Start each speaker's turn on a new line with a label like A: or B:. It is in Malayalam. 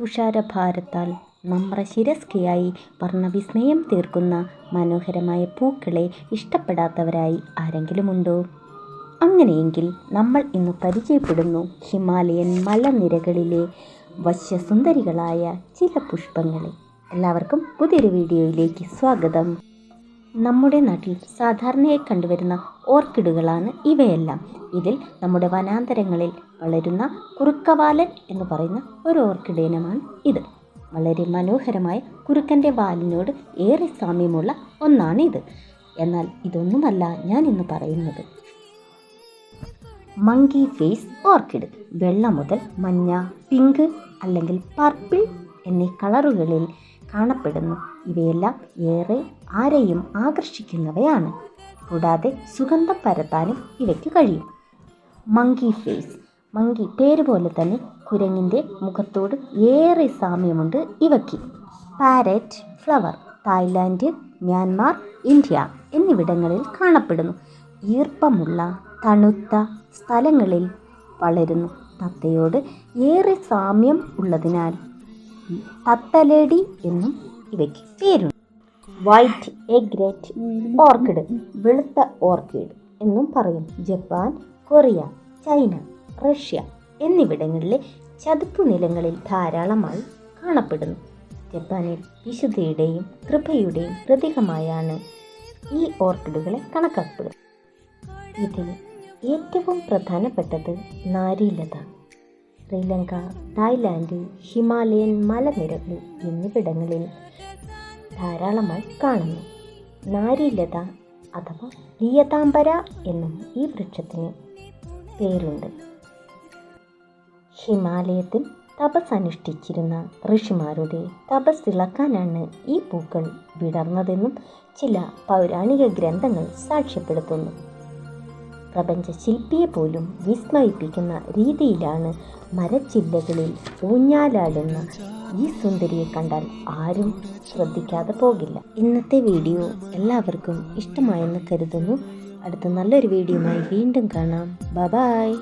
A: തുഷാരഭാരത്താൽ നമ്രശിരസ്കയായി വർണവിസ്മയം തീർക്കുന്ന മനോഹരമായ പൂക്കളെ ഇഷ്ടപ്പെടാത്തവരായി ആരെങ്കിലുമുണ്ടോ? അങ്ങനെയെങ്കിൽ നമ്മൾ ഇന്ന് പരിചയപ്പെടുന്നു ഹിമാലയൻ മലനിരകളിലെ വശ്യസുന്ദരികളായ ചില പുഷ്പങ്ങളെ. എല്ലാവർക്കും പുതിയൊരു വീഡിയോയിലേക്ക് സ്വാഗതം. നമ്മുടെ നാട്ടിൽ സാധാരണയായി കണ്ടുവരുന്ന ഓർക്കിഡുകളാണ് ഇവയെല്ലാം. ഇതിൽ നമ്മുടെ വനാന്തരങ്ങളിൽ വളരുന്ന കുറുക്കവാലൻ എന്ന് പറയുന്ന ഒരു ഓർക്കിഡ് ഇനമാണ് ഇത്. വളരെ മനോഹരമായ കുറുക്കന്റെ വാലിനോട് ഏറെ സാമ്യമുള്ള ഒന്നാണ് ഇത് എന്നാൽ ഇതൊന്നുമല്ല ഞാൻ ഇന്ന് പറയുന്നത്. Monkey face orchid. വെള്ള മുതൽ മഞ്ഞ പിങ്ക് അല്ലെങ്കിൽ പർപ്പിൾ എന്നീ കളറുകളിൽ കാണപ്പെടുന്നു. ഇവയെല്ലാം ഏറെ ആരെയും ആകർഷിക്കുന്നവയാണ്. കൂടാതെ സുഗന്ധം പരത്താനും ഇവയ്ക്ക് കഴിയും. Monkey face. മങ്കി പേര് പോലെ തന്നെ കുരങ്ങിന്റെ മുഖത്തോട് ഏറെ സാമ്യമുണ്ട് ഇവയ്ക്ക്. Parrot flower. Thailand Myanmar India എന്നിവിടങ്ങളിൽ കാണപ്പെടുന്നു. ഈർപ്പമുള്ള തണുത്ത സ്ഥലങ്ങളിൽ വളരുന്നു. തത്തയോട് ഏറെ സാമ്യം ഉള്ളതിനാൽ തത്തലേടി എന്നും ഇവയ്ക്ക് പേരുണ്ട്. വൈറ്റ് എഗ്രേറ്റ് ഓർക്കിഡ് വെളുത്ത ഓർക്കിഡ് എന്നും പറയും. ജപ്പാൻ കൊറിയ ചൈന റഷ്യ എന്നിവിടങ്ങളിലെ ചതുപ്പു നിലങ്ങളിൽ ധാരാളമായി കാണപ്പെടുന്നു. ജപ്പാനിൽ വിശുദ്ധിയുടെയും കൃപയുടെയും പ്രതീകമായാണ് ഈ ഓർക്കിഡുകളെ കണക്കാക്കപ്പെടുന്നത്. ഇതിൽ ഏറ്റവും പ്രധാനപ്പെട്ടത് നാരീലത ശ്രീലങ്ക തായ്ലാൻഡ് ഹിമാലയൻ മലനിരകൾ എന്നിവിടങ്ങളിൽ ധാരാളമായി കാണുന്നു. നാരിലത അഥവാ ലിയതാംബര എന്നും ഈ വൃക്ഷത്തിന് പേരുണ്ട്. ഹിമാലയത്തിൽ തപസ് അനുഷ്ഠിച്ചിരുന്ന ഋഷിമാരുടെ തപസ് ഇളക്കാനാണ് ഈ പൂക്കൾ വിടർന്നതെന്നും ചില പൗരാണിക ഗ്രന്ഥങ്ങൾ സാക്ഷ്യപ്പെടുത്തുന്നു. പ്രപഞ്ച ശില്പിയെ പോലും വിസ്മയിപ്പിക്കുന്ന രീതിയിലാണ് മരച്ചില്ലകളിൽ ഊഞ്ഞാലാടുന്ന ഈ സുന്ദരിയെ കണ്ടാൽ ആരും ശ്രദ്ധിക്കാതെ പോകില്ല. ഇന്നത്തെ വീഡിയോ എല്ലാവർക്കും ഇഷ്ടമായെന്ന് കരുതുന്നു. അടുത്ത നല്ലൊരു വീഡിയോയുമായി വീണ്ടും കാണാം. ബ ബായ്